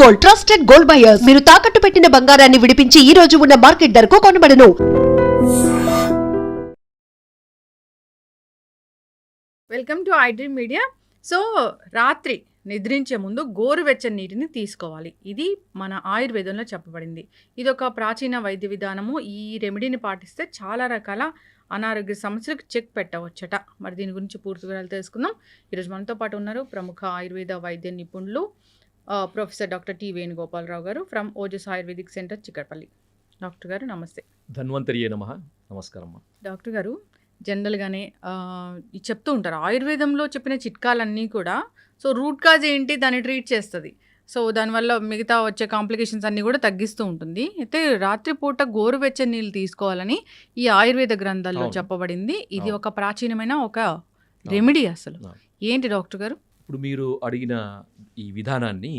Gold trusted gold buyers మీరు తాకట్టు పెట్టిన బంగారాన్ని విడిపించి ఈ రోజు ఉన్న మార్కెట్ ధరకు కొనబడను. Welcome to iDream media so రాత్రి నిద్రించే ముందు గోరువెచ్చని నీటిని తీసుకోవాలి. ఇది మన ఆయుర్వేదంలో చెప్పబడింది. ఇది ఒక ప్రాచీన వైద్య విధానము. ఈ రెమెడీని పాటిస్తే చాలా రకాల అనారోగ్య సమస్యలకు చెక్ పెట్టవచ్చట. మరి దీని గురించి పూర్తి వివరాలు తెలుసుకుందాం. ఈరోజు మనతో పాటు ఉన్నారు ప్రముఖ ఆయుర్వేద వైద్య నిపుణులు professor doctor T Venugopalarao garu from Ojas ayurvedic centre Chikkadapalli. Doctor గారు నమస్తే. ధన్వంతరియే నమ. నమస్కారం డాక్టర్ గారు జనరల్గానే చెప్తూ ఉంటారు. ఆయుర్వేదంలో చెప్పిన చిట్కాలన్నీ కూడా సో రూట్ కాజ్ ఏంటి దాన్ని ట్రీట్ చేస్తుంది. సో దానివల్ల మిగతా వచ్చే కాంప్లికేషన్స్ అన్నీ కూడా తగ్గిస్తూ ఉంటుంది. అయితే రాత్రిపూట గోరువెచ్చని నీళ్ళు తీసుకోవాలని ఈ ఆయుర్వేద గ్రంథాల్లో. చెప్పబడింది. ఇది. ఒక ప్రాచీనమైన ఒక రెమెడీ అసలు. ఏంటి డాక్టర్ గారు? ఇప్పుడు మీరు అడిగిన ఈ విధానాన్ని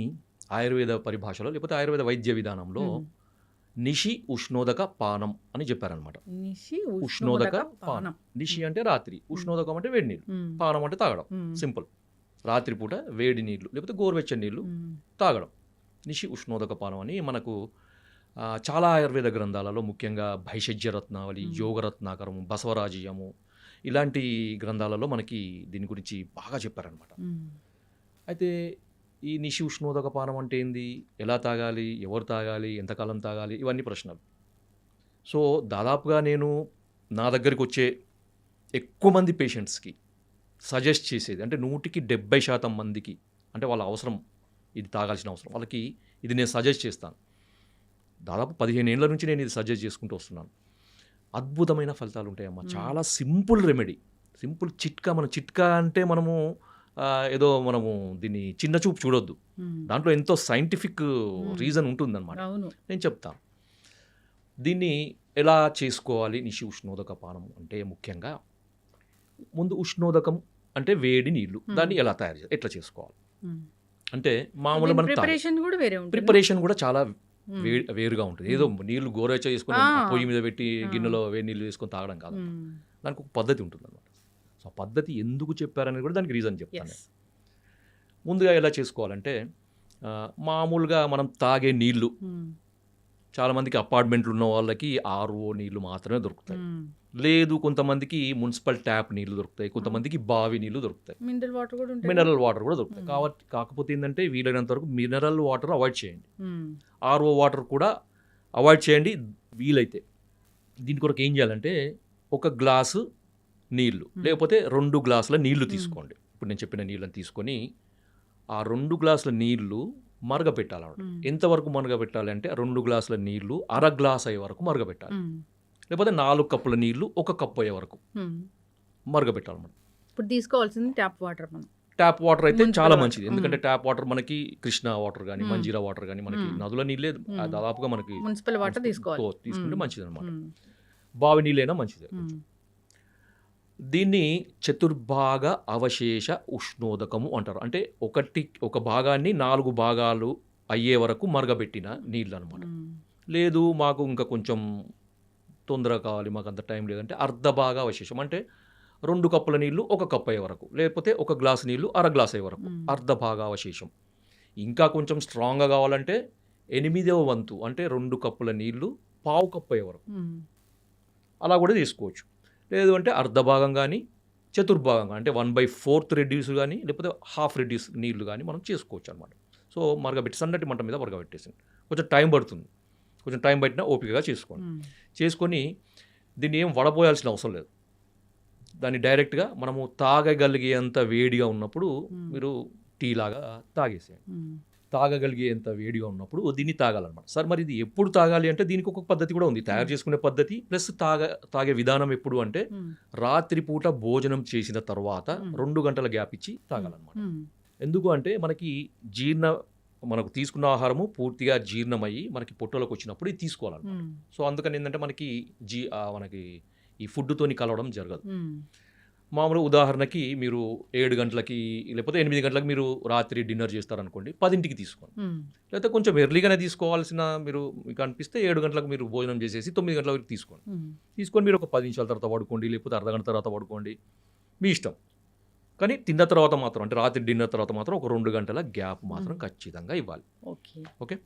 ఆయుర్వేద పరిభాషలో లేకపోతే ఆయుర్వేద వైద్య విధానంలో. నిషి ఉష్ణోదక పానం అని చెప్పారనమాట నిషి ఉష్ణోదక పానం నిషి అంటే రాత్రి ఉష్ణోదకం అంటే వేడి నీళ్ళు. పానం అంటే తాగడం. సింపుల్ రాత్రిపూట వేడి నీళ్ళు లేకపోతే గోరువెచ్చని నీళ్ళు. తాగడం నిషి ఉష్ణోదక పానం అని మనకు చాలా ఆయుర్వేద గ్రంథాలలో ముఖ్యంగా భైషజ్య రత్నావళి. యోగరత్నాకరము బసవరాజీయము ఇలాంటి గ్రంథాలలో మనకి దీని గురించి బాగా చెప్పారనమాట. అయితే ఈ నిషి ఉష్ణోదక పానం అంటే ఏంది? ఎలా తాగాలి? ఎవరు తాగాలి? ఎంతకాలం తాగాలి? ఇవన్నీ ప్రశ్నలు. సో దాదాపుగా నేను నా దగ్గరికి వచ్చే ఎక్కువ మంది పేషెంట్స్కి సజెస్ట్ చేసేది అంటే నూటికి డెబ్బై శాతం మందికి అంటే వాళ్ళ అవసరం ఇది తాగాల్సిన అవసరం వాళ్ళకి ఇది నేను సజెస్ట్ చేస్తాను. దాదాపు పదిహేను ఏళ్ళ నుంచి నేను ఇది సజెస్ట్ చేసుకుంటూ వస్తున్నాను. అద్భుతమైన ఫలితాలు ఉంటాయమ్మా. మ్మ్. చాలా సింపుల్ రెమెడీ. సింపుల్ చిట్కా మన చిట్కా అంటే మనము ఏదో మనము దీన్ని చిన్న చూపు చూడొద్దు. దాంట్లో ఎంతో సైంటిఫిక్ రీజన్ ఉంటుందన్నమాట. నేను చెప్తాను దీన్ని ఎలా చేసుకోవాలి నిషి ఉష్ణోదక పానం అంటే ముఖ్యంగా ముందు ఉష్ణోదకం అంటే వేడి నీళ్ళు. దాన్ని ఎలా తయారు చేయాలి ఎట్లా చేసుకోవాలి. అంటే మామూలు మనం ప్రిపరేషన్ కూడా చాలా వేరుగా ఉంటుంది. ఏదో నీళ్ళు గోరెచ్చ చేసుకొని. పొయ్యి మీద పెట్టి. గిన్నెలో వేడి నీళ్ళు వేసుకొని తాగడం కాదు. దానికి ఒక పద్ధతి ఉంటుంది అనమాట సో ఆ పద్ధతి ఎందుకు చెప్పారనేది కూడా దానికి రీజన్ చెప్తాను. ముందుగా ఎలా చేసుకోవాలంటే మామూలుగా మనం తాగే నీళ్ళు మ్మ్. చాలామందికి అపార్ట్మెంట్లు ఉన్న వాళ్ళకి ఆర్ఓ నీళ్ళు మాత్రమే దొరుకుతాయి మ్మ్. లేదు కొంతమందికి మున్సిపల్ ట్యాప్ నీళ్ళు దొరుకుతాయి కొంతమందికి బావి నీళ్ళు దొరుకుతాయి మినరల్ వాటర్ కూడా మినరల్ వాటర్ కూడా దొరుకుతాయి. కాబట్టి కాకపోతే ఏంటంటే వీలైనంత వరకు మినరల్ వాటర్ అవాయిడ్ చేయండి. ఆర్ఓ వాటర్ కూడా అవాయిడ్ చేయండి వీలైతే దీని కొరకు ఏం చేయాలంటే ఒక గ్లాసు నీళ్ళు. లేకపోతే రెండు గ్లాసుల నీళ్ళు. తీసుకోండి ఇప్పుడు నేను చెప్పిన నీళ్ళని తీసుకొని ఆ రెండు గ్లాసుల నీళ్ళు మరగపెట్టాలన్నమాట మ్మ్. ఎంతవరకు మరగబెట్టాలి అంటే రెండు గ్లాసుల నీళ్ళు అర గ్లాస్ అయ్యే వరకు మరగబెట్టాలి మ్మ్. లేకపోతే నాలుగు కప్పుల నీళ్ళు ఒక కప్పు అయ్యే వరకు మ్మ్. మరగబెట్టాలన్నమాట ఇప్పుడు తీసుకోవాల్సింది ట్యాప్ వాటర్ మనం ట్యాప్ వాటర్ అయితే చాలా. మంచిది ఎందుకంటే. ట్యాప్ వాటర్ మనకి కృష్ణా వాటర్ కానీ. మంజీరా వాటర్ కానీ మనకి. నదుల నీళ్ళే. దాదాపుగా మనకి మున్సిపల్ వాటర్ తీసుకోవాలి తీసుకుంటే. మంచిది అనమాట. బావి నీళ్ళైనా మంచిదే. దీన్ని చతుర్భాగ అవశేష ఉష్ణోదకము అంటారు అంటే ఒకటి ఒక భాగాన్ని నాలుగు భాగాలు అయ్యే వరకు మరగబెట్టిన నీళ్ళు అనమాట. లేదు మాకు ఇంకా కొంచెం తొందర కావాలి మాకు అంత టైం లేదంటే అర్ధ భాగ అవశేషం అంటే రెండు కప్పుల నీళ్ళు ఒక కప్ అయ్యే వరకు లేకపోతే ఒక గ్లాస్ నీళ్ళు అర గ్లాస్ అయ్యే వరకు. అర్ధ భాగ అవశేషం ఇంకా కొంచెం స్ట్రాంగ్గా కావాలంటే ఎనిమిదవ వంతు అంటే రెండు కప్పుల నీళ్ళు పావు కప్పు అయ్యే వరకు. అలా కూడా తీసుకోవచ్చు లేదు అంటే అర్ధ భాగం కానీ చతుర్భాగం కానీ అంటే వన్ బై ఫోర్త్ రెడ్యూస్ కానీ లేకపోతే హాఫ్ రెడ్యూస్ నీళ్ళు కానీ మనం చేసుకోవచ్చు అనమాట సో మరగబెట్టి సన్నటి మంట మీద మరగబెట్టేసింది కొంచెం టైం పడుతుంది కొంచెం టైం పట్టినా ఓపికగా చేసుకోండి. చేసుకొని దీన్ని ఏం వడపోయాల్సిన అవసరం లేదు దాన్ని డైరెక్ట్గా మనము తాగగలిగేంత వేడిగా ఉన్నప్పుడు. మీరు టీ లాగా తాగేసేయండి. తాగగలిగేంత వేడిగా ఉన్నప్పుడు దీన్ని తాగాలన్నమాట సార్ మరి ఇది ఎప్పుడు తాగాలి అంటే దీనికి ఒక పద్ధతి కూడా ఉంది తయారు చేసుకునే పద్ధతి ప్లస్ తాగ తాగే విధానం ఎప్పుడు అంటే. రాత్రిపూట భోజనం చేసిన తర్వాత. రెండు గంటల గ్యాప్ ఇచ్చి తాగాలన్నమాట. ఎందుకు అంటే మనకి జీర్ణ మనకు తీసుకున్న ఆహారము పూర్తిగా జీర్ణమయ్యి మనకి పొట్టలోకి వచ్చినప్పుడు ఇది తీసుకోవాలన్నమాట. సో అందుకని ఏంటంటే మనకి జీ మనకి ఈ ఫుడ్తోని కలవడం జరగదు. మామూలు ఉదాహరణకి మీరు ఏడు గంటలకి లేకపోతే ఎనిమిది గంటలకు మీరు రాత్రి డిన్నర్ చేస్తారనుకోండి పదింటికి తీసుకోండి. లేకపోతే కొంచెం ఎర్లీగానే తీసుకోవాల్సిన మీరు మీకు అనిపిస్తే ఏడు గంటలకు మీరు భోజనం చేసేసి తొమ్మిది గంటల వరకు తీసుకోండి. తీసుకొని మీరు ఒక పది నిమిషాల తర్వాత పడుకోండి లేకపోతే అర్ధ గంట తర్వాత పడుకోండి. మీ ఇష్టం. కానీ తిన్న తర్వాత మాత్రం అంటే రాత్రి డిన్నర్ తర్వాత మాత్రం ఒక రెండు గంటల గ్యాప్ మాత్రం. ఖచ్చితంగా ఇవ్వాలి. ఓకే?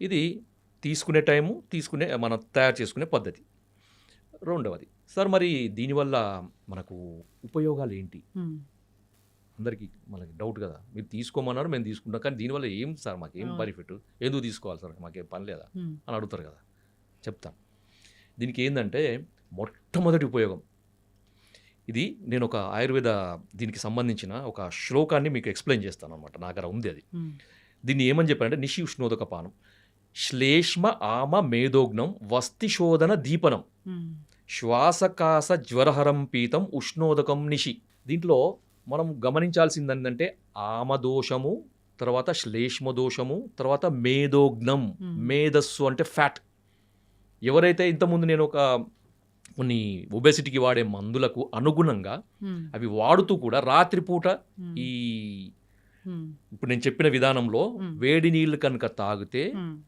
ఇది తీసుకునే టైము తీసుకునే మనం తయారు చేసుకునే పద్ధతి. రెండవది సార్ మరి దీనివల్ల మనకు ఉపయోగాలు ఏంటి అందరికీ మనకి డౌట్ కదా. మీరు తీసుకోమన్నారు మేము తీసుకుంటాం. కానీ దీనివల్ల ఏం సార్ మాకు ఏం. బెనిఫిట్? ఎందుకు తీసుకోవాలి సార్? మాకేం పని లేదా? అని అడుగుతారు కదా. చెప్తాను. దీనికి ఏంటంటే మొట్టమొదటి ఉపయోగం. ఇది నేను ఒక ఆయుర్వేద దీనికి సంబంధించిన ఒక శ్లోకాన్ని మీకు ఎక్స్ప్లెయిన్ చేస్తాను అనమాట నా దగ్గర ఉంది అది. దీన్ని ఏమని చెప్పారంటే నిషి ఉష్ణోదక పానం. శ్లేష్మ ఆమ మేధోగ్నం వస్తిశోధన దీపనం. శ్వాసకాస జ్వరహరం పీతం ఉష్ణోదకం నిషి. దీంట్లో మనం గమనించాల్సింది ఏంటంటే ఆమదోషము తర్వాత శ్లేష్మ దోషము తర్వాత మేధోగ్నం. మేధస్సు అంటే ఫ్యాట్. ఎవరైతే ఇంతకుముందు నేను ఒక కొన్ని ఒబెసిటీకి వాడే మందులకు అనుగుణంగా అవి వాడుతూ కూడా రాత్రిపూట ఈ ఇప్పుడు నేను చెప్పిన విధానంలో. వేడి నీళ్ళు కనుక తాగితే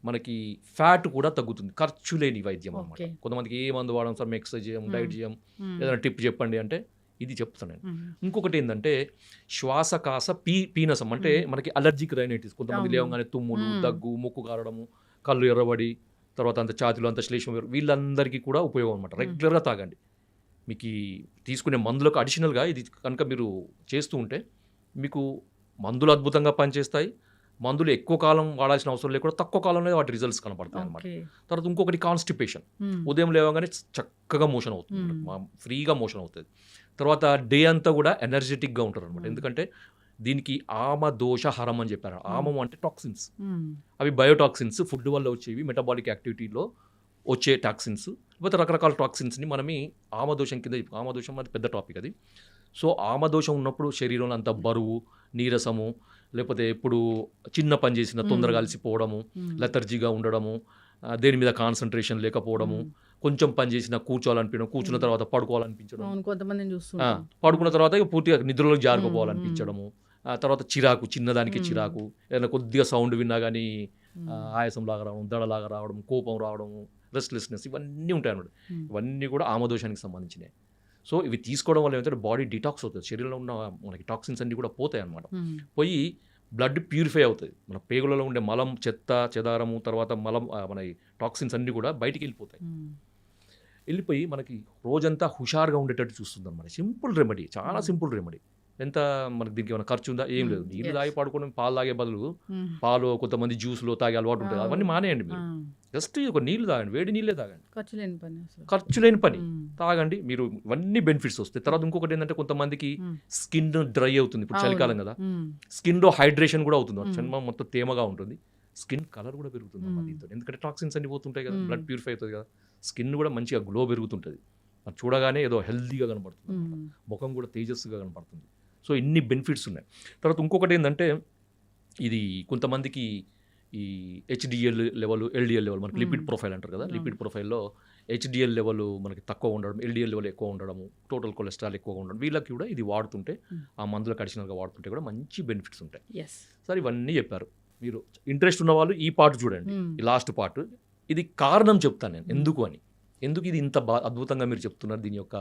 మనకి ఫ్యాట్ కూడా తగ్గుతుంది ఖర్చు లేని వైద్యం అనమాట. కొంతమందికి ఏ మందు వాడడం సార్ ఎక్సర్సైజ్ చేయం. డైట్ చేయం ఏదైనా టిప్ చెప్పండి అంటే ఇది చెప్తాను నేను ఇంకొకటి ఏంటంటే శ్వాసకాస పీ పీనసం అంటే. మనకి అలర్జిక్ రైనైటిస్ కొంతమంది. లేవగానే తుమ్ములు. దగ్గు ముక్కు కారడము కళ్ళు ఎర్రబడి తర్వాత అంత ఛాతిలో అంత శ్లేషం వీళ్ళందరికీ కూడా ఉపయోగం అనమాట. రెగ్యులర్గా తాగండి మీకు తీసుకునే మందులకు అడిషనల్గా ఇది కనుక మీరు చేస్తూ ఉంటే మీకు మందులు అద్భుతంగా పనిచేస్తాయి. మందులు ఎక్కువ కాలం వాడాల్సిన అవసరం లేకుండా తక్కువ కాలంలో వాటి రిజల్ట్స్ కనపడతాయి అనమాట తర్వాత ఇంకొకటి కాన్స్టిపేషన్ ఉదయం లేవగానే చక్కగా మోషన్ అవుతుంది ఫ్రీగా మోషన్ అవుతుంది. తర్వాత డే అంతా కూడా ఎనర్జెటిక్గా ఉంటారు అనమాట. ఎందుకంటే దీనికి ఆమ దోష హరం అని చెప్పారు. ఆమం అంటే టాక్సిన్స్ అవి బయోటాక్సిన్స్ ఫుడ్ వల్ల వచ్చేవి మెటబాలిక్ యాక్టివిటీలో వచ్చే టాక్సిన్స్ లేకపోతే రకరకాల టాక్సిన్స్ని మనమి ఆమదోషం కింద చెప్పు- ఆమదోషం అది పెద్ద టాపిక్ అది. సో ఆమదోషం ఉన్నప్పుడు శరీరంలో అంత బరువు నీరసము లేకపోతే ఎప్పుడు చిన్న పని చేసిన తొందరగా మ్మ్. అలసిపోవడము లెథర్జీగా ఉండడము ఆ, దేని మీద కాన్సన్ట్రేషన్ లేకపోవడము కొంచెం పని చేసినా కూర్చోవాలనిపించడం కూర్చున్న. తర్వాత పడుకోవాలనిపించడం. చూస్తుంటాం. పడుకున్న తర్వాత పూర్తిగా నిద్రలోకి జారుకోపోవాలనిపించడము ఆ తర్వాత చిరాకు చిన్నదానికి. చిరాకు ఏదైనా కొద్దిగా సౌండ్ విన్నా కానీ ఆయాసం లాగా రావడం దడలాగా రావడం కోపం రావడం రెస్ట్లెస్నెస్ ఇవన్నీ ఉంటాయి అన్నమాట ఇవన్నీ కూడా ఆమదోషానికి సంబంధించినవి సో ఇవి తీసుకోవడం వల్ల ఏమంటే బాడీ డిటాక్స్ అవుతుంది. శరీరంలో ఉన్న మనకి టాక్సిన్స్ అన్నీ కూడా పోతాయి అన్నమాట. ఉమ్, పోయి బ్లడ్ ప్యూరిఫై అవుతుంది. మన పేగులలో ఉండే మలం చెత్త చెదారము తర్వాత మలం మన టాక్సిన్స్ అన్నీ కూడా బయటికి వెళ్ళిపోతాయి. వెళ్ళిపోయి మనకి రోజంతా హుషారుగా ఉండేటట్టు చూస్తుంది అనమాట సింపుల్ రెమెడీ చాలా. Simple remedy. ఎంత మనకి దీనికి ఏమైనా ఖర్చు ఉందా? ఏం లేదు. నీళ్ళు. తాగి పడుకోవడం పాలు తాగే బదులు పాలు కొంతమంది జ్యూస్లో తాగే అలవాటు ఉంటుంది. అవును. అవన్నీ మానేయండి మీరు. జస్ట్ ఒక నీళ్ళు తాగండి వేడి నీళ్ళే తాగండి. ఖర్చు లేని పని ఖర్చు లేని పని. తాగండి మీరు ఇవన్నీ బెనిఫిట్స్ వస్తాయి. తర్వాత ఇంకొకటి ఏంటంటే కొంతమందికి స్కిన్ డ్రై అవుతుంది. ఇప్పుడు. చలికాలం కదా. స్కిన్లో హైడ్రేషన్ కూడా అవుతుంది. చర్మం మొత్తం తేమగా ఉంటుంది. స్కిన్ కలర్ కూడా పెరుగుతుంది Mm. దీంతో. ఎందుకంటే టాక్సిన్స్ అన్ని పోతుంటాయి కదా. బ్లడ్ ప్యూరిఫై అవుతుంది కదా. స్కిన్ కూడా మంచిగా గ్లో పెరుగుతుంటుంది. అది చూడగానే ఏదో హెల్తీగా కనబడుతుంది ముఖం కూడా తేజస్సుగా కనపడుతుంది సో ఇన్ని బెనిఫిట్స్ ఉన్నాయి. తర్వాత ఇంకొకటి ఏంటంటే ఇది కొంతమందికి ఈ హెచ్డిఎల్ లెవెల్ ఎల్డిఎల్ లెవెల్ మనకి లిపిడ్ Hmm. ప్రొఫైల్ అంటారు కదా. లిపిడ్ ప్రొఫైల్లో హెచ్డిఎల్ లెవెల్ మనకి తక్కువ ఉండడం ఎల్డిఎల్ లెవెల్ ఎక్కువ ఉండడము టోటల్ కొలెస్ట్రాల్ ఎక్కువగా ఉండడం వీళ్ళకి కూడా ఇది వాడుతుంటే Hmm. ఆ మందులకు అడిషనల్గా వాడుతుంటే కూడా మంచి బెనిఫిట్స్ ఉంటాయి. సార్ ఇవన్నీ చెప్పారు. మీరు ఇంట్రెస్ట్ ఉన్న వాళ్ళు ఈ పార్ట్ చూడండి. ఉమ్, ఈ లాస్ట్ పార్ట్ ఇది కారణం చెప్తాను నేను. Hmm. ఎందుకు అని? ఎందుకు ఇది ఇంత బా అద్భుతంగా మీరు చెప్తున్నారు? దీని యొక్క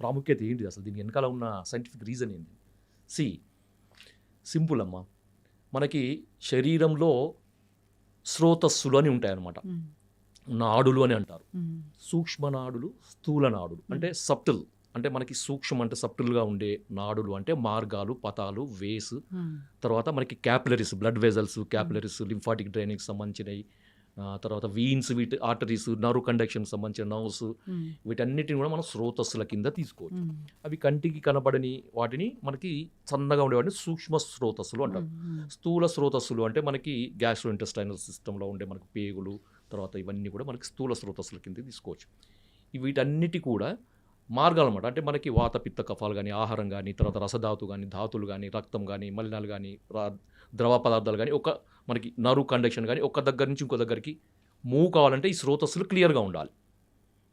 ప్రాముఖ్యత ఏంటి అసలు దీని వెనకాల ఉన్న సైంటిఫిక్ రీజన్ ఏంటి సి సింపుల్ అమ్మా. మనకి శరీరంలో స్రోతస్సులు అని ఉంటాయన్నమాట. నాడులు అని అంటారు. సూక్ష్మ నాడులు స్థూల నాడులు. అంటే సప్టిల్. అంటే మనకి సూక్ష్మం అంటే సప్టిల్గా ఉండే నాడులు అంటే మార్గాలు పతాలు వేస్. తర్వాత మనకి capillaries blood vessels capillaries lymphatic డ్రైనేజ్కి సంబంధించినవి. తర్వాత వీన్స్ వీటి ఆర్టరీస్ నర్వ్ కండక్షన్ సంబంధించిన నర్వ్స్ వీటన్నిటిని కూడా మనం స్రోతస్సుల కింద తీసుకోవచ్చు. అవి కంటికి కనబడని వాటిని మనకి సన్నగా ఉండే వాటిని సూక్ష్మ స్రోతస్సులు అంటారు. స్థూల స్రోతస్సులు అంటే మనకి గ్యాస్ట్రో ఇంటెస్టైనల్ సిస్టంలో ఉండే మనకి పేగులు తర్వాత ఇవన్నీ కూడా మనకి స్థూల స్రోతస్సుల కింద తీసుకోవచ్చు. వీటన్నిటి కూడా మార్గాలు అన్నమాట. అంటే మనకి వాత పిత్త కఫాలు కానీ ఆహారం కానీ తర్వాత రసధాతు కానీ ధాతులు కానీ రక్తం కానీ మలినాలు కానీ ద్రవ పదార్థాలు కానీ ఒక మనకి నరు కండక్షన్ కానీ ఒక దగ్గర నుంచి ఇంకో దగ్గరికి మూవ్ కావాలంటే ఈ స్రోతస్సులు క్లియర్గా ఉండాలి.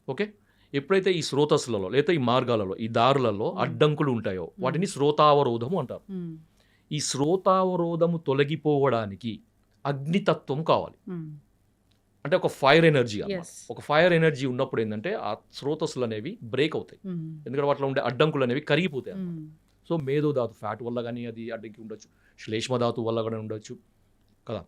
ఓకే? ఎప్పుడైతే ఈ స్రోతస్సులలో లేదా ఈ మార్గాలలో ఈ దారులలో. అడ్డంకులు ఉంటాయో వాటిని స్రోతావరోధము అంటారు. ఈ స్రోతావరోధము తొలగిపోవడానికి అగ్నితత్వం కావాలి. అంటే ఒక ఫైర్ ఎనర్జీ. ఒక ఫైర్ ఎనర్జీ ఉన్నప్పుడు ఏంటంటే ఆ స్రోతస్సులు అనేవి బ్రేక్ అవుతాయి. ఉమ్, ఎందుకంటే వాటిలో ఉండే అడ్డంకులు అనేవి కరిగిపోతాయి ఉమ్, సో మేధో ధాతు ఫ్యాట్ వల్ల కానీ అది అడ్డంకి ఉండొచ్చు. శ్లేష్మ ధాతు వల్ల కూడా ఉండొచ్చు కదా.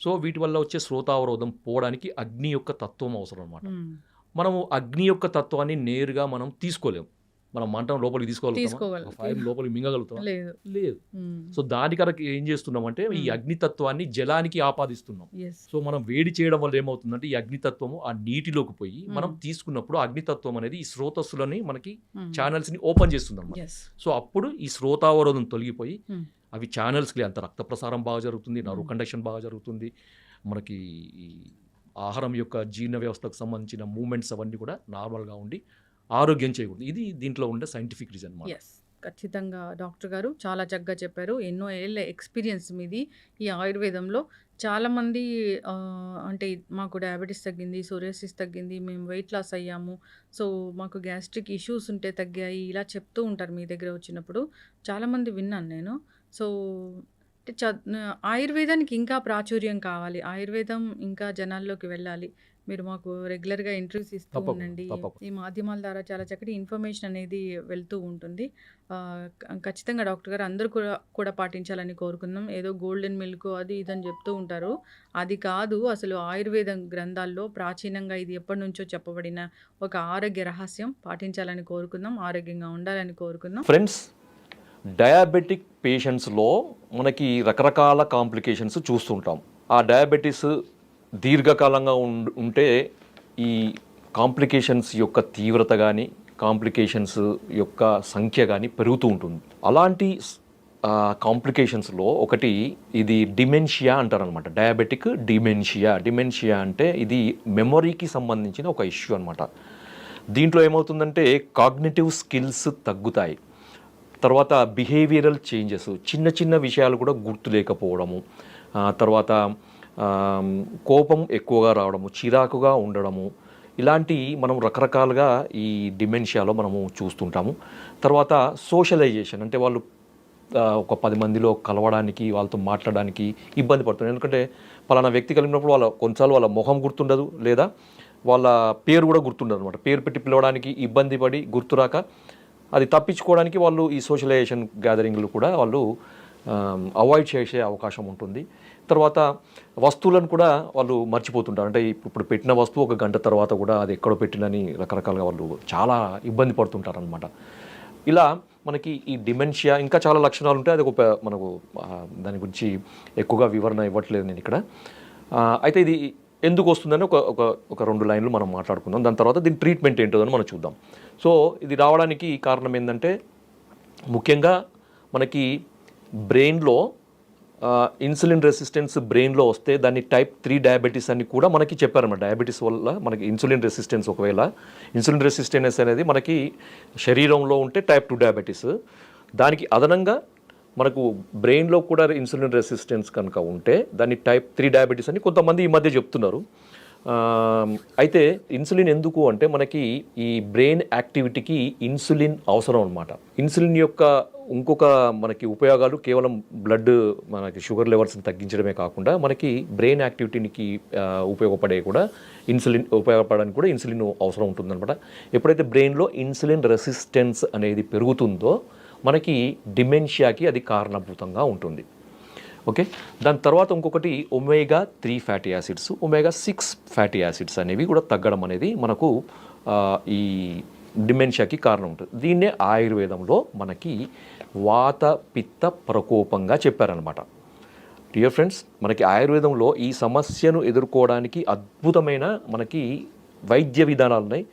సో వీటి వల్ల వచ్చే శ్రోతావరోధం పోవడానికి అగ్ని యొక్క తత్వం అవసరం అనమాట ఉమ్. మనము అగ్ని యొక్క తత్వాన్ని నేరుగా మనం తీసుకోలేము. మనం మంటం లోపలికి తీసుకోగలుగుతాం తీసుకోగలం. ఫైర్ లోపలికి మింగగలుగుతాం లేదు. సో దాని కనుక ఏం చేస్తున్నామంటే ఈ Hmm. అగ్నితత్వాన్ని జలానికి ఆపాదిస్తున్నాం. సో మనం వేడి చేయడం వల్ల ఏమవుతుందంటే ఈ అగ్నితత్వము ఆ నీటిలోకి పోయి మనం. తీసుకున్నప్పుడు అగ్నితత్వం అనేది ఈ స్రోతస్సులని మనకి. ఛానల్స్ని ఓపెన్ చేస్తుంది అనమాట. సో అప్పుడు ఈ శ్రోతావరోధం తొలగిపోయి. అవి ఛానల్స్కి అంత రక్త ప్రసారం బాగా జరుగుతుంది Hmm. కండక్షన్ బాగా జరుగుతుంది మనకి ఈ ఆహారం యొక్క జీర్ణ వ్యవస్థకు సంబంధించిన మూమెంట్స్ అవన్నీ కూడా నార్మల్గా ఉండి ఆరోగ్యం చేయకూడదు. ఇది దీంట్లో ఉండే సైంటిఫిక్ రీజన్ ఎస్ ఖచ్చితంగా డాక్టర్ గారు చాలా చక్కగా చెప్పారు. ఎన్నో ఏళ్ళ ఎక్స్పీరియన్స్ మీది ఈ ఆయుర్వేదంలో. చాలామంది అంటే మాకు డయాబెటీస్ తగ్గింది సోరియాసిస్ తగ్గింది మేము వెయిట్ లాస్ అయ్యాము. సో మాకు గ్యాస్ట్రిక్ ఇష్యూస్ ఉంటే తగ్గాయి ఇలా చెప్తూ ఉంటారు మీ దగ్గర వచ్చినప్పుడు. చాలామంది విన్నాను నేను. సో అంటే చ- ఆయుర్వేదానికి ఇంకా ప్రాచుర్యం కావాలి. ఆయుర్వేదం ఇంకా జనాల్లోకి వెళ్ళాలి. మీరు మాకు రెగ్యులర్గా ఇంటర్వ్యూస్ ఇస్తూ ఉండండి. ఈ మాధ్యమాల ద్వారా చాలా చక్కటి ఇన్ఫర్మేషన్ అనేది వెళ్తూ ఉంటుంది. ఖచ్చితంగా డాక్టర్ గారు అందరూ కూడా కూడా పాటించాలని కోరుకుందాం. ఏదో గోల్డెన్ మిల్క్ అది ఇదని చెప్తూ ఉంటారు. అది కాదు అసలు ఆయుర్వేదం గ్రంథాల్లో ప్రాచీనంగా ఇది ఎప్పటి నుంచో చెప్పబడిన ఒక ఆరోగ్య రహస్యం పాటించాలని కోరుకుందాం ఆరోగ్యంగా ఉండాలని కోరుకుందాం. ఫ్రెండ్స్ డయాబెటిక్ పేషెంట్స్లో మనకి రకరకాల కాంప్లికేషన్స్ చూస్తుంటాం. ఆ డయాబెటీస్ దీర్ఘకాలంగా ఉంటే ఈ కాంప్లికేషన్స్ యొక్క తీవ్రత కానీ కాంప్లికేషన్స్ యొక్క సంఖ్య కానీ పెరుగుతూ ఉంటుంది. అలాంటి కాంప్లికేషన్స్లో ఒకటి ఇది డిమెన్షియా అంటారనమాట. Diabetic dementia. డిమెన్షియా అంటే ఇది మెమొరీకి సంబంధించిన ఒక ఇష్యూ అనమాట. దీంట్లో ఏమవుతుందంటే కాగ్నిటివ్ స్కిల్స్ తగ్గుతాయి. తర్వాత బిహేవియరల్ చేంజెస్ చిన్న చిన్న విషయాలు కూడా గుర్తు లేకపోవడము తర్వాత కోపం ఎక్కువగా రావడము చిరాకుగా ఉండడము ఇలాంటి మనం రకరకాలుగా ఈ డిమెన్షియాలో మనము చూస్తుంటాము. తర్వాత సోషలైజేషన్ అంటే వాళ్ళు ఒక పది మందిలో కలవడానికి వాళ్ళతో మాట్లాడడానికి ఇబ్బంది పడుతుంది ఎందుకంటే పలానా వ్యక్తి కలిగినప్పుడు వాళ్ళ కొన్నిసార్లు వాళ్ళ మొహం గుర్తుండదు లేదా వాళ్ళ పేరు కూడా గుర్తుండదు అనమాట పేరు పెట్టి పిలవడానికి ఇబ్బంది పడి గుర్తురాక అది తప్పించుకోవడానికి వాళ్ళు ఈ సోషలైజేషన్ గ్యాదరింగ్లు కూడా వాళ్ళు అవాయిడ్ చేసే అవకాశం ఉంటుంది. తర్వాత వస్తువులను కూడా వాళ్ళు మర్చిపోతుంటారు. అంటే ఇప్పుడు పెట్టిన వస్తువు ఒక గంట తర్వాత కూడా అది ఎక్కడో పెట్టినని రకరకాలుగా వాళ్ళు చాలా ఇబ్బంది పడుతుంటారు అనమాట ఇలా మనకి ఈ డిమెన్షియా ఇంకా చాలా లక్షణాలు ఉంటాయి. అది ఒక మనకు దాని గురించి ఎక్కువగా వివరణ ఇవ్వట్లేదు నేను ఇక్కడ. అయితే ఇది ఎందుకు వస్తుందని ఒక ఒక ఒక రెండు లైన్లు మనం మాట్లాడుకుందాం. దాని తర్వాత దీని ట్రీట్మెంట్ ఏంటో అని మనం చూద్దాం. సో ఇది రావడానికి కారణం ఏంటంటే ముఖ్యంగా మనకి బ్రెయిన్లో ఇన్సులిన్ రెసిస్టెన్స్ బ్రెయిన్లో వస్తే దాన్ని టైప్ త్రీ డయాబెటీస్ అని కూడా మనకి చెప్పారన్నమాట. డయాబెటీస్ వల్ల మనకి ఇన్సులిన్ రెసిస్టెన్స్ ఒకవేళ. ఇన్సులిన్ రెసిస్టెన్స్ అనేది మనకి శరీరంలో ఉంటే టైప్ టూ డయాబెటీస్ దానికి అదనంగా మనకు బ్రెయిన్లో కూడా ఇన్సులిన్ రెసిస్టెన్స్ కనుక ఉంటే దాన్ని టైప్ త్రీ డయాబెటీస్ అని కొంతమంది ఈ మధ్య చెప్తున్నారు. అయితే ఇన్సులిన్ ఎందుకు అంటే మనకి ఈ బ్రెయిన్ యాక్టివిటీకి ఇన్సులిన్ అవసరం అనమాట ఇన్సులిన్ యొక్క ఇంకొక మనకి ఉపయోగాలు కేవలం బ్లడ్ మనకి షుగర్ లెవెల్స్ని తగ్గించడమే కాకుండా మనకి బ్రెయిన్ యాక్టివిటీకి ఉపయోగపడే కూడా ఇన్సులిన్ ఉపయోగపడడానికి కూడా ఇన్సులిన్ అవసరం ఉంటుందన్నమాట. ఎప్పుడైతే బ్రెయిన్లో ఇన్సులిన్ రెసిస్టెన్స్ అనేది పెరుగుతుందో మనకి డిమెన్షియాకి అది కారణభూతంగా ఉంటుంది. ఓకే? దాని తర్వాత ఇంకొకటి omega three fatty acids omega six fatty acids అనేవి కూడా తగ్గడం అనేది మనకు ఈ డిమెన్షియాకి కారణం ఉంటుంది. దీన్నే ఆయుర్వేదంలో మనకి వాత పిత్త ప్రకోపంగా చెప్పారనమాట డియర్ ఫ్రెండ్స్ మనకి ఆయుర్వేదంలో ఈ సమస్యను ఎదుర్కోవడానికి అద్భుతమైన మనకి వైద్య విధానాలు ఉన్నాయి.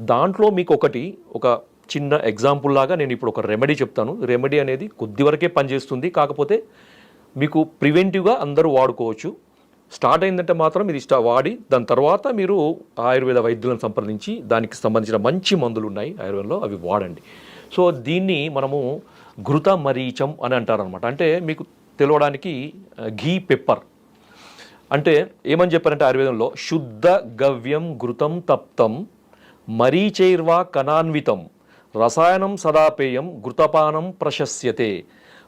దాంట్లో మీకు ఒకటి ఒక చిన్న ఎగ్జాంపుల్ లాగా నేను ఇప్పుడు ఒక రెమెడీ చెప్తాను. రెమెడీ అనేది కొద్ది వరకే పనిచేస్తుంది. కాకపోతే మీకు ప్రివెంటివ్గా అందరూ వాడుకోవచ్చు. స్టార్ట్ అయిందంటే మాత్రం ఇది ఇష్ట వాడి. దాని తర్వాత మీరు ఆయుర్వేద వైద్యులను సంప్రదించి దానికి సంబంధించిన మంచి మందులు ఉన్నాయి ఆయుర్వేదంలో అవి వాడండి. సో దీన్ని మనము ఘృత మరీచం అని అంటారనమాట అంటే మీకు తెలవడానికి ఘీ పెప్పర్. అంటే ఏమని చెప్పారంటే ఆయుర్వేదంలో శుద్ధ గవ్యం ఘృతం తప్తం మరీచైర్వా కణాన్వితం రసాయనం సదాపేయం ఘృతపానం ప్రశస్యతే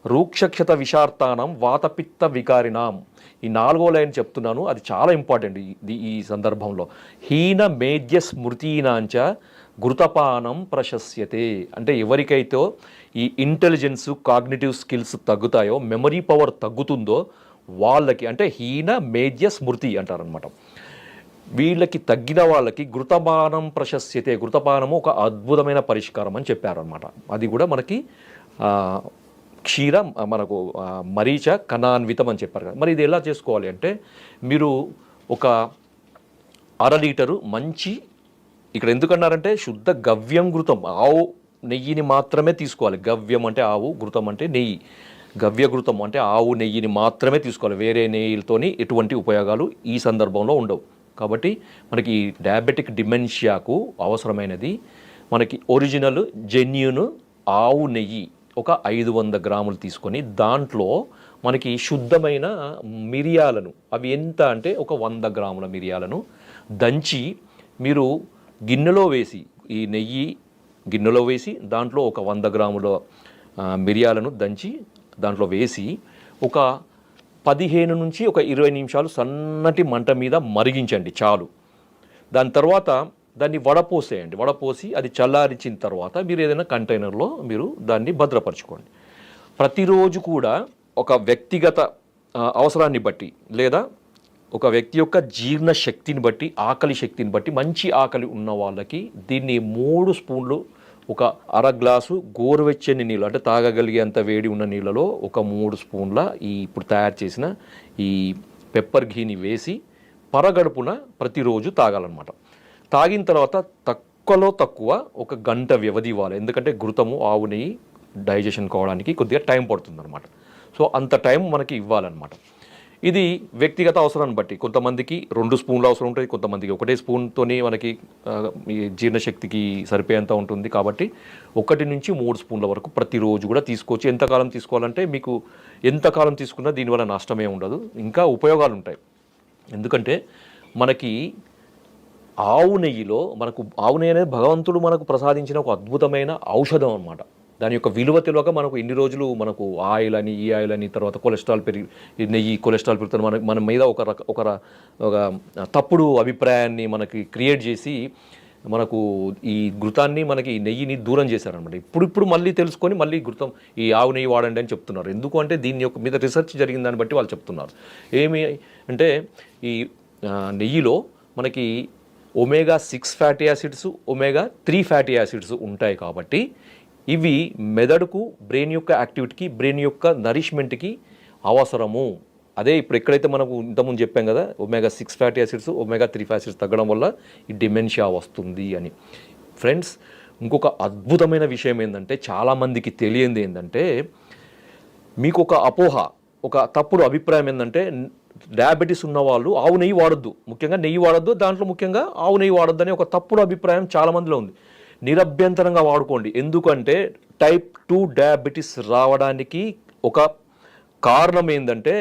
రూక్షక్షత విషార్తానం వాతపిత్త వికారినాం. ఈ నాలుగో లైన్ చెప్తున్నాను అది చాలా ఇంపార్టెంట్ ఈ- ఈ సందర్భంలో. హీన మేధ్య స్మృతీనాంచ ఘృతపానం ప్రశస్యతే. అంటే ఎవరికైతే ఈ ఇంటెలిజెన్స్ కాగ్నిటివ్ స్కిల్స్ తగ్గుతాయో మెమరీ పవర్ తగ్గుతుందో వాళ్ళకి అంటే హీన మేధ్య స్మృతి అంటారనమాట వీళ్ళకి తగ్గిన వాళ్ళకి గృతపానం ప్రశస్యతే. గృతపానము ఒక అద్భుతమైన పరిష్కారం అని చెప్పారనమాట అది కూడా మనకి క్షీర మనకు మరీచ కణాన్వితం అని చెప్పారు కదా. మరి ఇది ఎలా చేసుకోవాలి అంటే మీరు ఒక అర లీటరు మంచి ఇక్కడ ఎందుకన్నారంటే శుద్ధ గవ్యం ఘృతం ఆవు నెయ్యిని మాత్రమే తీసుకోవాలి. గవ్యం అంటే ఆవు ఘృతం అంటే నెయ్యి. గవ్య ఘృతం అంటే ఆవు నెయ్యిని మాత్రమే తీసుకోవాలి. వేరే నెయ్యిలతోని ఎటువంటి ఉపయోగాలు ఈ సందర్భంలో ఉండవు. కాబట్టి మనకి డయాబెటిక్ డిమెన్షియాకు అవసరమైనది మనకి ఒరిజినల్ జెన్యున్ ఆవు నెయ్యి. ఒక ఐదు వంద గ్రాములు తీసుకొని దాంట్లో మనకి శుద్ధమైన మిరియాలను అవి ఎంత అంటే ఒక వంద గ్రాముల మిరియాలను దంచి మీరు గిన్నెలో వేసి ఈ నెయ్యి గిన్నెలో వేసి దాంట్లో ఒక వంద గ్రాముల మిరియాలను దంచి దాంట్లో వేసి ఒక పదిహేను నుంచి ఒక ఇరవై నిమిషాలు సన్నటి మంట మీద మరిగించండి చాలు. దాని తర్వాత దాన్ని వడపోసేయండి. వడపోసి అది చల్లారించిన తర్వాత మీరు ఏదైనా కంటైనర్లో మీరు దాన్ని భద్రపరచుకోండి. ప్రతిరోజు కూడా ఒక వ్యక్తిగత అవసరాన్ని బట్టి లేదా ఒక వ్యక్తి యొక్క జీర్ణ శక్తిని బట్టి ఆకలి శక్తిని బట్టి మంచి ఆకలి ఉన్న వాళ్ళకి దీన్ని మూడు స్పూన్లు ఒక అర గ్లాసు గోరువెచ్చని నీళ్ళు అంటే తాగగలిగేంత వేడి ఉన్న నీళ్ళలో ఒక మూడు స్పూన్ల ఈ ఇప్పుడు తయారు చేసిన ఈ పెప్పర్ ఘీని వేసి పరగడుపున ప్రతిరోజు తాగాలన్నమాట. తాగిన తర్వాత తక్కువలో తక్కువ ఒక గంట వ్యవధి ఇవ్వాలి. ఎందుకంటే ఘృతము ఆవు నెయ్యి డైజెషన్ కావడానికి కొద్దిగా టైం పడుతుందన్నమాట. సో అంత టైం మనకి ఇవ్వాలన్నమాట. ఇది వ్యక్తిగత అవసరాన్ని బట్టి కొంతమందికి రెండు స్పూన్లు అవసరం ఉంటుంది కొంతమందికి ఒకటే స్పూన్తోనే మనకి జీర్ణశక్తికి సరిపోయేంత ఉంటుంది కాబట్టి ఒకటి నుంచి మూడు స్పూన్ల వరకు ప్రతిరోజు కూడా తీసుకోవచ్చు. ఎంతకాలం తీసుకోవాలంటే మీకు ఎంతకాలం తీసుకున్నా దీనివల్ల నష్టమే ఉండదు. ఇంకా ఉపయోగాలు ఉంటాయి. ఎందుకంటే మనకి ఆవు నెయ్యిలో మనకు ఆవు నెయ్యి అనేది భగవంతుడు మనకు ప్రసాదించిన ఒక అద్భుతమైన ఔషధం అనమాట దాని యొక్క విలువ తెలియక మనకు ఇన్ని రోజులు మనకు ఆయిల్ అని ఈ ఆయిల్ అని తర్వాత కొలెస్ట్రాల్ పెరిగి నెయ్యి కొలెస్ట్రాల్ పెరుగుతుంది మన మన మీద ఒక రక ఒక ఒక తప్పుడు అభిప్రాయాన్ని మనకి క్రియేట్ చేసి మనకు ఈ ఘృతాన్ని మనకి ఈ నెయ్యిని దూరం చేశారనమాట ఇప్పుడు ఇప్పుడు మళ్ళీ తెలుసుకొని మళ్ళీ ఘృతం ఈ ఆవు నెయ్యి వాడండి అని చెప్తున్నారు. ఎందుకు అంటే దీని యొక్క మీద రీసెర్చ్ జరిగిన దాన్ని బట్టి వాళ్ళు చెప్తున్నారు. ఏమి అంటే ఈ నెయ్యిలో మనకి omega six fatty acids omega three fatty acids ఉంటాయి కాబట్టి ఇవి మెదడుకు బ్రెయిన్ యొక్క యాక్టివిటీకి బ్రెయిన్ యొక్క నరిష్మెంట్కి అవసరము. అదే ఇప్పుడు ఎక్కడైతే మనకు ఇంతకుముందు చెప్పాం కదా omega six fatty acids omega three ఫ్యాసిడ్స్ తగ్గడం వల్ల ఈ డిమెన్షియా వస్తుంది అని. ఫ్రెండ్స్ ఇంకొక అద్భుతమైన విషయం ఏంటంటే చాలామందికి తెలియంది ఏంటంటే మీకు ఒక అపోహ ఒక తప్పుడు అభిప్రాయం ఏంటంటే డయాబెటీస్ ఉన్న వాళ్ళు ఆవు నెయ్యి వాడొద్దు. ముఖ్యంగా నెయ్యి వాడొద్దు. దాంట్లో ముఖ్యంగా ఆవు నెయ్యి వాడొద్దు అనే ఒక తప్పుడు అభిప్రాయం చాలా మందిలో ఉంది. నిరభ్యంతరంగా వాడుకోండి. ఎందుకంటే టైప్ టూ డయాబెటీస్ రావడానికి ఒక కారణం ఏంటంటే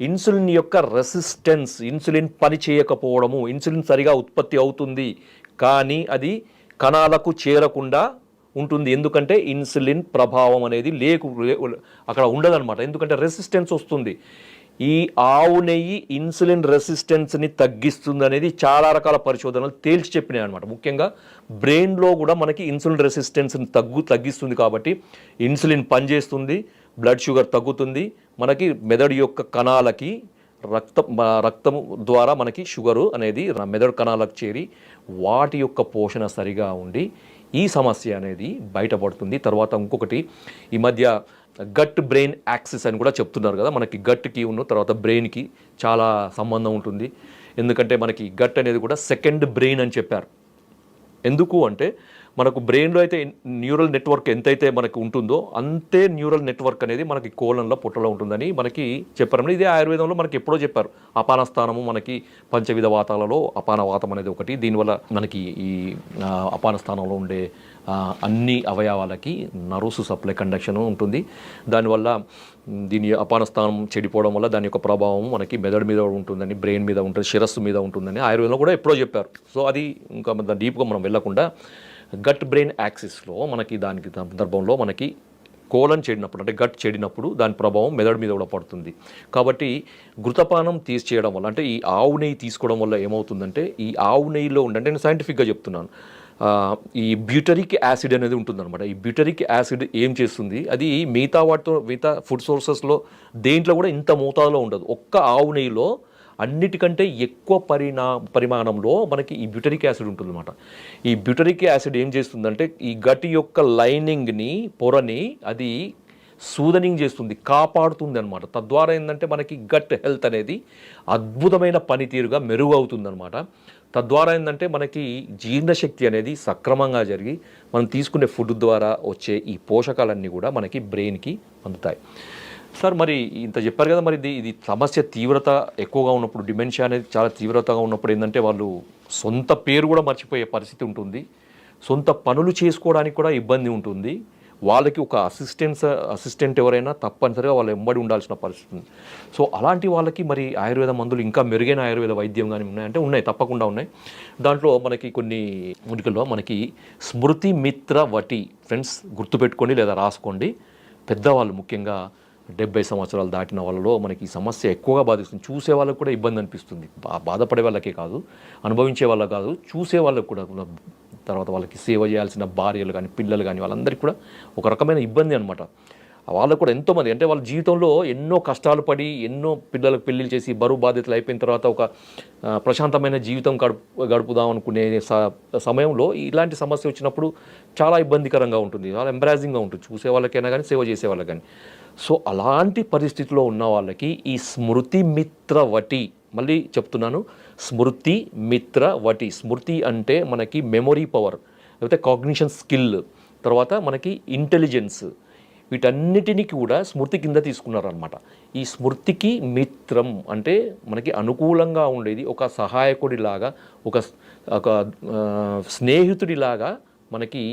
ఇన్సులిన్ యొక్క రెసిస్టెన్స్ ఇన్సులిన్ పని చేయకపోవడము ఇన్సులిన్ సరిగా ఉత్పత్తి అవుతుంది. కానీ అది కణాలకు చేరకుండా ఉంటుంది. ఎందుకంటే ఇన్సులిన్ ప్రభావం అనేది లేకు అక్కడ ఉండదన్నమాట. ఎందుకంటే రెసిస్టెన్స్ వస్తుంది. ఈ ఆవు నెయ్యి ఇన్సులిన్ రెసిస్టెన్స్ని తగ్గిస్తుంది అనేది చాలా రకాల పరిశోధనలు తేల్చి చెప్పినాయి అనమాట ముఖ్యంగా బ్రెయిన్లో కూడా మనకి ఇన్సులిన్ రెసిస్టెన్స్ని తగ్గు తగ్గిస్తుంది కాబట్టి ఇన్సులిన్ పనిచేస్తుంది బ్లడ్ షుగర్ తగ్గుతుంది మనకి మెదడు యొక్క కణాలకి రక్తం రక్తం ద్వారా మనకి షుగరు అనేది మెదడు కణాలకు చేరి వాటి యొక్క పోషణ సరిగా ఉండి ఈ సమస్య అనేది బయటపడుతుంది. తర్వాత ఇంకొకటి ఈ మధ్య గట్ బ్రెయిన్ యాక్సిస్ అని కూడా చెప్తున్నారు కదా. మనకి గట్కి ఉన్న తర్వాత బ్రెయిన్కి చాలా సంబంధం ఉంటుంది. ఎందుకంటే మనకి గట్ అనేది కూడా సెకండ్ బ్రెయిన్ అని చెప్పారు. ఎందుకు అంటే మనకు బ్రెయిన్లో అయితే న్యూరల్ నెట్వర్క్ ఎంతైతే మనకు ఉంటుందో అంతే న్యూరల్ నెట్వర్క్ అనేది మనకి కోలంలో పుట్టలో ఉంటుందని మనకి చెప్పారు. ఇదే ఆయుర్వేదంలో మనకి ఎప్పుడో చెప్పారు. అపాన స్థానము మనకి పంచవిధ వాతాలలో అపాన వాతం అనేది ఒకటి. దీనివల్ల మనకి ఈ అపాన స్థానంలో ఉండే అన్ని అవయవాలకి నరుసు సప్లై కండక్షన్ ఉంటుంది. దానివల్ల దీని అపాన స్థానం చెడిపోవడం వల్ల దాని యొక్క ప్రభావం మనకి మెదడు మీద ఉంటుందని బ్రెయిన్ మీద ఉంటుంది శిరస్సు మీద ఉంటుందని ఆయుర్వేదంలో కూడా ఎప్పుడో చెప్పారు. సో అది ఇంకా డీప్గా మనం వెళ్ళకుండా గట్ బ్రెయిన్ యాక్సిస్లో మనకి దానికి సందర్భంలో మనకి కోలన్ చెడినప్పుడు అంటే గట్ చెడినప్పుడు దాని ప్రభావం మెదడు మీద కూడా పడుతుంది. కాబట్టి ఘృతపానం తీసి చేయడం వల్ల అంటే ఈ ఆవు నెయ్యి తీసుకోవడం వల్ల ఏమవుతుందంటే ఈ ఆవు నెయ్యిలో ఉండే నేను సైంటిఫిక్గా చెప్తున్నాను ఈ బ్యూటరిక్ యాసిడ్ అనేది ఉంటుందన్నమాట. ఈ బ్యూటరిక్ యాసిడ్ ఏం చేస్తుంది? అది మిగతా వాటితో మిగతా ఫుడ్ సోర్సెస్లో దేంట్లో కూడా ఇంత మోతాదులో ఉండదు. ఒక్క ఆవు నెయ్యిలో అన్నిటికంటే ఎక్కువ పరిణా పరిమాణంలో మనకి ఈ బ్యూటరిక్ యాసిడ్ ఉంటుందన్నమాట. ఈ బ్యూటరిక్ యాసిడ్ ఏం చేస్తుందంటే ఈ గట్ యొక్క లైనింగ్ని పొరని అది సూదనింగ్ చేస్తుంది కాపాడుతుంది అనమాట తద్వారా ఏంటంటే మనకి గట్ హెల్త్ అనేది అద్భుతమైన పనితీరుగా మెరుగవుతుంది అనమాట తద్వారా ఏంటంటే మనకి జీర్ణశక్తి అనేది సక్రమంగా జరిగి మనం తీసుకునే ఫుడ్ ద్వారా వచ్చే ఈ పోషకాలన్నీ కూడా మనకి బ్రెయిన్కి అందుతాయి. సార్ మరి ఇంత చెప్పారు కదా మరి ఇది ఇది సమస్య తీవ్రత ఎక్కువగా ఉన్నప్పుడు డిమెన్షియా అనేది చాలా తీవ్రతగా ఉన్నప్పుడు ఏంటంటే వాళ్ళు సొంత పేరు కూడా మర్చిపోయే పరిస్థితి ఉంటుంది. సొంత పనులు చేసుకోవడానికి కూడా ఇబ్బంది ఉంటుంది. వాళ్ళకి ఒక అసిస్టెన్స్ అసిస్టెంట్ ఎవరైనా తప్పనిసరిగా వాళ్ళు ఎంబడి ఉండాల్సిన పరిస్థితి ఉంది. సో అలాంటి వాళ్ళకి మరి ఆయుర్వేద మందులు ఇంకా మెరుగైన ఆయుర్వేద వైద్యం కానీ ఉన్నాయంటే ఉన్నాయి తప్పకుండా ఉన్నాయి. దాంట్లో మనకి కొన్ని ముడికల్లో మనకి స్మృతి మిత్ర వటి ఫ్రెండ్స్ గుర్తుపెట్టుకోండి లేదా రాసుకోండి. పెద్దవాళ్ళు ముఖ్యంగా డెబ్బై సంవత్సరాలు దాటిన వాళ్ళలో మనకి ఈ సమస్య ఎక్కువగా బాధిస్తుంది. చూసే వాళ్ళకు కూడా ఇబ్బంది అనిపిస్తుంది. బాధపడే వాళ్ళకే కాదు అనుభవించే వాళ్ళకి కాదు చూసే వాళ్ళకు కూడా తర్వాత వాళ్ళకి సేవ చేయాల్సిన భార్యలు కానీ పిల్లలు కానీ వాళ్ళందరికీ కూడా ఒక రకమైన ఇబ్బంది అనమాట వాళ్ళకు కూడా ఎంతోమంది అంటే వాళ్ళ జీవితంలో ఎన్నో కష్టాలు పడి ఎన్నో పిల్లలకు పెళ్ళిళ్ళు చేసి బరువు బాధ్యతలు అయిపోయిన తర్వాత ఒక ప్రశాంతమైన జీవితం గడుపు గడుపుదాం అనుకునే స- సమయంలో ఇలాంటి సమస్య వచ్చినప్పుడు చాలా ఇబ్బందికరంగా ఉంటుంది. చాలా ఎంబరాజింగ్గా ఉంటుంది. చూసే వాళ్ళకైనా కానీ సేవ చేసే వాళ్ళకి కానీ. సో అలాంటి పరిస్థితిలో ఉన్న వాళ్ళకి ఈ స్మృతి మిత్ర మళ్ళీ చెప్తున్నాను స్మృతి మిత్ర వటి. స్మృతి అంటే మనకి మెమొరీ పవర్ లేకపోతే కాగ్నిషన్ స్కిల్ తర్వాత మనకి ఇంటెలిజెన్స్ వీటన్నిటినీ కూడా స్మృతి కింద తీసుకున్నారనమాట ఈ స్మృతికి మిత్రం అంటే మనకి అనుకూలంగా ఉండేది ఒక సహాయకుడిలాగా ఒక ఒక స్నేహితుడిలాగా మనకి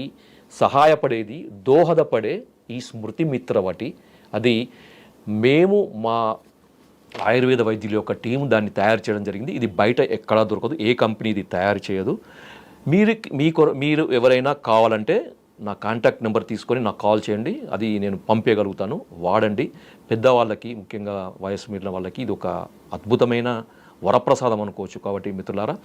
సహాయపడేది దోహదపడే ఈ స్మృతి మిత్రవటి అది మేము మా ఆయుర్వేద వైద్యుల యొక్క టీం దాన్ని తయారు చేయడం జరిగింది. ఇది బయట ఎక్కడా దొరకదు. ఏ కంపెనీ ఇది తయారు చేయదు. మీరు మీ కొర మీరు ఎవరైనా కావాలంటే నా కాంటాక్ట్ నెంబర్ తీసుకొని నాకు కాల్ చేయండి. అది నేను పంపేయగలుగుతాను. వాడండి. పెద్దవాళ్ళకి ముఖ్యంగా వయసు మీరిన వాళ్ళకి ఇది ఒక అద్భుతమైన వరప్రసాదం అనుకోవచ్చు కాబట్టి మిత్రులారా.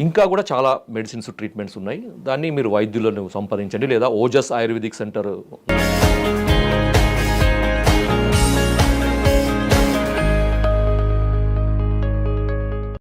ఇంకా కూడా చాలా మెడిసిన్స్ ట్రీట్మెంట్స్ ఉన్నాయి. దాన్ని మీరు వైద్యులను సంప్రదించండి లేదా ఓజస్ ఆయుర్వేదిక్ సెంటర్